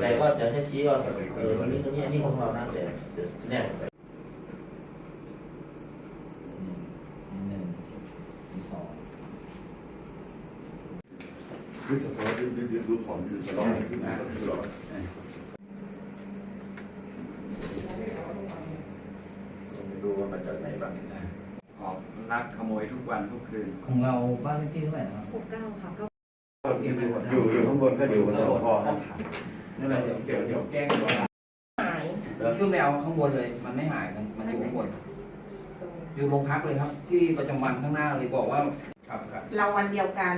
ชี้ว่าเออวันนี้ตรงนี้อันนี้ของเรานะแต่แต่แน่ไปหนึ่งมีสองคือเฉพาะที่ที่ที่ดูของอยู่ตลอดที่มาตลอดไม่รู้ว่ามาจากไหนบ้างออกลักขโมยทุกวันทุกคืน ของเราบ้านเลขที่เท่าไหร่นะครับหกเก้าค่ะก็อยู่อยู่ข้างบนก็อยู่บนพอครับ นั่นแหละเดี๋ยวเดี๋ยวเดี๋ยวแกล้งตัวหายเดี๋ยวขึ้นไปเอาข้างบนเลย มันไม่หายกันมันอยู่ข้างบน อยู่โรงพักเลยครับ ที่ประจำวันข้างหน้าเลยบอกว่าครับครับเราวันเดียวกัน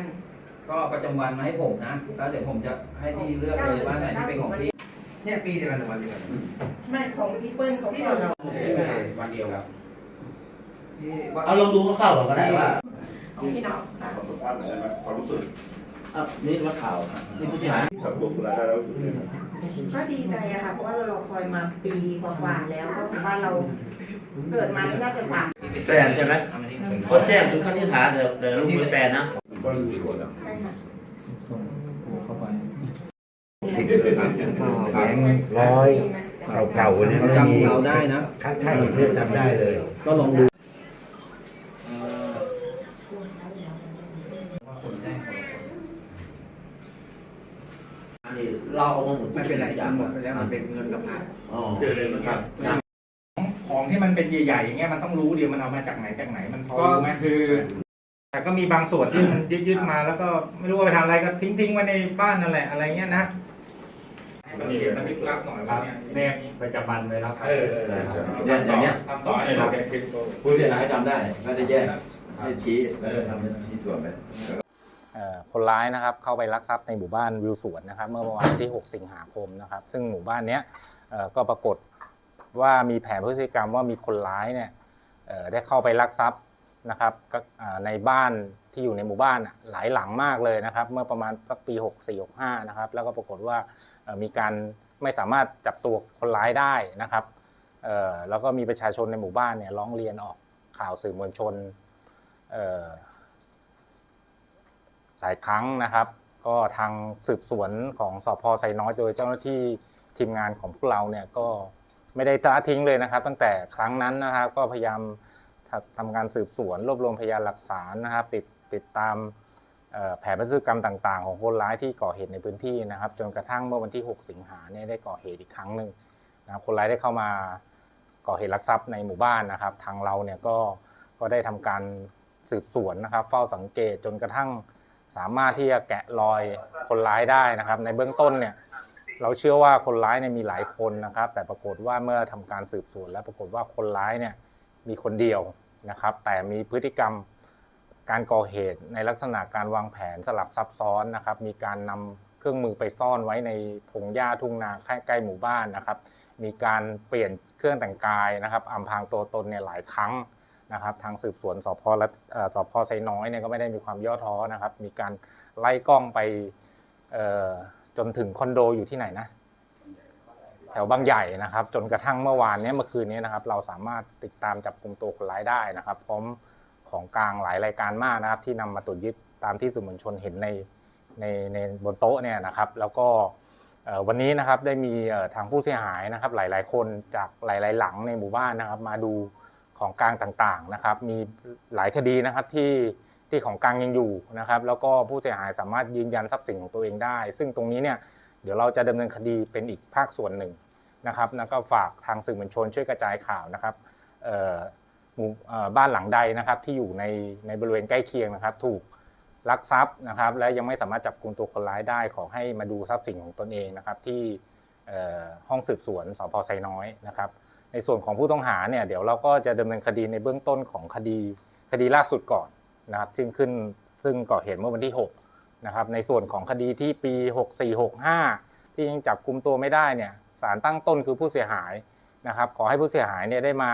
ก็ประจำวันมาให้ผมนะ แล้วเดี๋ยวผมจะให้พี่เลือกเลยว่าไหนที่เป็นของพี่เนี่ยปีเดียวกันหรือวันเดียวกันไม่ของพี่เปิ้ลเขาก่อนเราวันเดียวครับพี่ว่าเอาลองดูคร่าวๆก่อนก็ได้ว่าของพี่น้องค่ะ ความสัมพันธ์อะไรนะความรู้สึก อะนี่ว่าข่าวนี่ผู้เสียหายครับรวมรายได้แล้วรู้สึกยังไงก็ดีใจอะค่ะ เพราะว่าเรารอคอยมาปีกว่าๆแล้วก็ถือว่าเราเกิดมานี่น่าจะสามแฟนใช่ไหมเอามานี่คนแจ้งคือคณิษฐาเดี๋ยวเดี๋ยวลูกเป็นแฟนนะผมก็รู้สึกว่าใช่ค่ะ ส่งเข้าไป สิบแบงค์ร้อยเก่าๆเนี่ยไม่จำมีเราได้นะ ถ้าถ้าเห็นเรื่องจำได้เลย ก็ลองดูเอ่อว่าคนแจ้งคนละคน อั นนี้เราเอามาหมดไม่เป็นไรมันหมดไปแล้วมันเป็นเงินกับพระอ๋อเจอเลยนะครับ ของที่มันเป็นใหญ่ๆอย่างเงี้ยมันต้องรู้เดียวมันเอามาจากไหนจากไหนมันพอก็รู้ไหมคือ แต่ก็มีบางส่วนที่มันยึดๆมาแล้วก็ไม่รู้ว่าไปทำอะไรก็ทิ้งๆไว้ในบ้านนั่นแหละอะไรเงี้ยนะมันเขียนบันทึกรับหน่อยว่าเนี่ยแนบประจำวันไว้แล้วเออเนี่ยอย่างเนี้ยทำต่อเนี่ยเราผู้เสียหายจำได้ก็จะแยกให้ชี้แล้วก็ทำเป็นชี้ส่วนไปเอ่อ คนร้ายนะครับเข้าไปลักทรัพย์ในหมู่บ้านวิวสวนนะครับ เมื่อวันที่ 6 สิงหาคมนะครับ ซึ่งหมู่บ้านนี้ก็ปรากฏว่ามีแผนพฤติกรรมว่ามีคนร้ายเนี่ยได้เข้าไปลักทรัพย์นะครับในบ้านที่อยู่ในหมู่บ้านหลายหลังมากเลยนะครับ เมื่อประมาณสักปี 64 65 นะครับ แล้วก็ปรากฏว่ามีการไม่สามารถจับตัวคนร้ายได้นะครับแล้วก็มีประชาชนในหมู่บ้านเนี่ยร้องเรียนออกข่าวสื่อมวลชน หลายครั้งนะครับ ก็ทางสืบสวนของสพไซน้อยโดยเจ้าหน้าที่ทีมงานของพวกเราเนี่ยก็ไม่ได้ละทิ้งเลยนะครับ ตั้งแต่ครั้งนั้นนะครับ ก็พยายามทำทำการสืบสวนรวบรวมพยานหลักฐานนะครับ ติดติดตามแผนพฤติกรรมต่าง ๆ ของคนร้ายที่ก่อเหตุในพื้นที่นะครับ จนกระทั่งเมื่อวันที่ 6 สิงหาเนี่ยได้ก่อเหตุอีกครั้งหนึ่งนะครับคนร้ายได้เข้ามาก่อเหตุลักทรัพย์ในหมู่บ้านนะครับ ทางเราเนี่ยก็ก็ได้ทำการสืบสวนนะครับ เฝ้าสังเกตจนกระทั่ง สามารถที่จะแกะรอยคนร้ายได้นะครับ ในเบื้องต้นเนี่ยเราเชื่อว่าคนร้ายเนี่ยมีหลายคนนะครับ แต่ปรากฏว่าเมื่อทำการสืบสวน แล้วปรากฏว่าคนร้ายเนี่ยมีคนเดียวนะครับ แต่มีพฤติกรรมการก่อเหตุในลักษณะการวางแผนสลับซับซ้อนนะครับ มีการนำเครื่องมือไปซ่อนไว้ในพงหญ้าทุ่งนาใกล้ๆหมู่บ้านนะครับ มีการเปลี่ยนเครื่องแต่งกายนะครับอำพรางตัวตนเนี่ยหลายครั้ง นะครับทางสืบสวนสพรัฐเอ่อสพไซน้อยเนี่ยก็ไม่ได้มีความย่อท้อนะครับ มีการไล่กล้องไปจนถึงคอนโดอยู่ที่ไหนนะ แถวบางใหญ่นะครับ จนกระทั่งเมื่อวานเนี้เมื่อคืนนี้นะครับ เราสามารถติดตามจับกลุ่มตัวคนร้ายได้นะครับ พร้อมของกลางหลายรายการมากนะครับ ที่นำมาตรวจยึดตามที่สื่อมวลชนเห็นในในในบนโต๊ะเนี่ยนะครับ แล้วก็วันนี้นะครับได้มีทางผู้เสียหายนะครับ หลาย ๆ คนจากหลาย ๆ หลังในหมู่บ้านนะครับ มาดู ของกลางต่างๆนะครับ มีหลายคดีนะครับที่ที่ของกลางยังอยู่นะครับ แล้วก็ผู้เสียหายสามารถยืนยันทรัพย์สินของตัวเองได้ ซึ่งตรงนี้เนี่ยเดี๋ยวเราจะดำเนินคดีเป็นอีกภาคส่วนหนึ่งนะครับแล้วก็ฝากทางสื่อมวลชนช่วยกระจายข่าวนะครับหมู่บ้านหลังใดนะครับที่อยู่ในในบริเวณใกล้เคียงนะครับ ถูกลักทรัพย์นะครับ และยังไม่สามารถจับกลุ่มตัวคนร้ายได้ ขอให้มาดูทรัพย์สินของตนเองนะครับที่ห้องสืบสวนสพไซน้อยนะครับ ในส่วนของผู้ต้องหาเนี่ยเดี๋ยวเราก็จะดำเนินคดีในเบื้องต้นของคดีคดีล่าสุดก่อนนะครับซึ่งขึ้นซึ่งก่อเหตุเมื่อวันที่6นะครับในส่วนของคดีที่ปี 64 65 ที่ยังจับกลุมตัวไม่ได้เนี่ยสารตั้งต้นคือผู้เสียหายนะครับขอให้ผู้เสียหายเนี่ยได้มา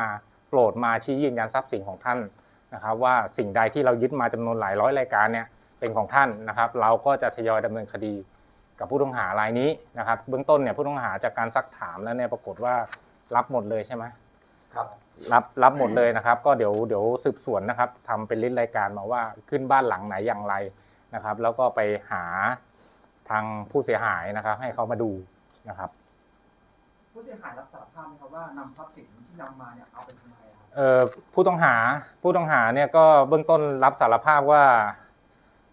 โปรดมาชี้ยืนยันทรัพย์สินของท่านนะครับว่าสิ่งใดที่เรายึดมาจำนวนหลายร้อยรายการเนี่ยเป็นของท่านนะครับเราก็จะทยอยดำเนินคดีกับผู้ต้องหารายนี้นะครับเบื้องต้นเนี่ยผู้ต้องหาจากการซักถามแล้วเนี่ยปรากฏว่า รับหมดเลยใช่ไหมครับรับรับหมดเลยนะครับ ก็เดี๋ยวเดี๋ยวสืบสวนนะครับทำเป็นลิสต์รายการมาว่าขึ้นบ้านหลังไหนอย่างไรนะครับ แล้วก็ไปหาทางผู้เสียหายนะครับ ให้เขามาดูนะครับผู้เสียหายรับสารภาพไหมครับว่านำทรัพย์สินที่นำมาเนี่ยเอาไปทำอะไรครับเอ่อผู้ต้องหาผู้ต้องหาเนี่ยก็เบื้องต้นรับสารภาพว่า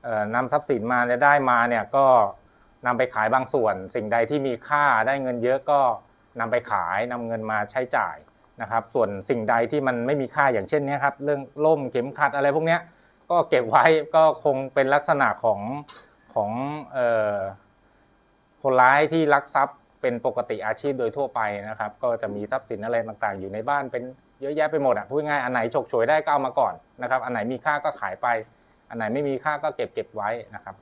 เอ่อนำทรัพย์สินมาเนี่ยได้มาเนี่ยก็นำไปขายบางส่วน สิ่งใดที่มีค่าได้เงินเยอะก็ นำไปขายนำเงินมาใช้จ่ายนะครับ ส่วนสิ่งใดที่มันไม่มีค่าอย่างเช่นเนี้ยครับเรื่องล่มเข็มขัดอะไรพวกเนี้ยก็เก็บไว้ก็คงเป็นลักษณะของของเอ่อคนร้ายที่ลักทรัพย์เป็นปกติอาชีพโดยทั่วไปนะครับ ก็จะมีทรัพย์สินอะไรต่างๆ อยู่ในบ้านเป็นเยอะแยะไปหมดอะพูดง่ายๆอันไหนฉกฉวยได้ก็เอามาก่อนนะครับ อันไหนมีค่าก็ขายไป อันไหนไม่มีค่าก็เก็บเก็บไว้นะครับ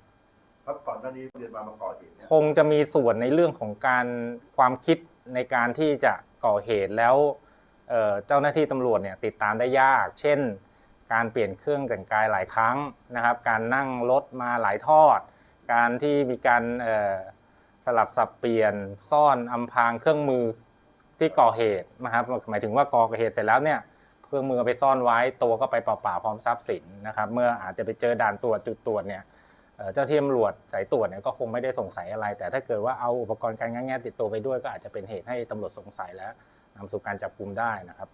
ครับก่อนหน้านี้เรียนมามาก่อเหตุเนี่ยคงจะมีส่วนในเรื่องของการความคิด ในการที่จะก่อเหตุแล้วเจ้าหน้าที่ตำรวจเนี่ยติดตามได้ยาก เช่น การเปลี่ยนเครื่องแต่งกายหลายครั้งนะครับ การนั่งรถมาหลายทอด การที่มีการสลับสับเปลี่ยนซ่อนอำพรางเครื่องมือที่ก่อเหตุนะครับหมายถึงว่าก่อเหตุเสร็จแล้วเนี่ยเครื่องมือไปซ่อนไว้ตัวก็ไปเปล่าๆพร้อมทรัพย์สินนะครับ เมื่ออาจจะไปเจอด่านตรวจจุดตรวจเนี่ย เจ้าที่ตำรวจสายตรวจเนี่ยก็คงไม่ได้สงสัยอะไร แต่ถ้าเกิดว่าเอาอุปกรณ์การงัดแงะติดตัวไปด้วย ก็อาจจะเป็นเหตุให้ตำรวจสงสัยและนำสู่การจับกลุมได้นะครับ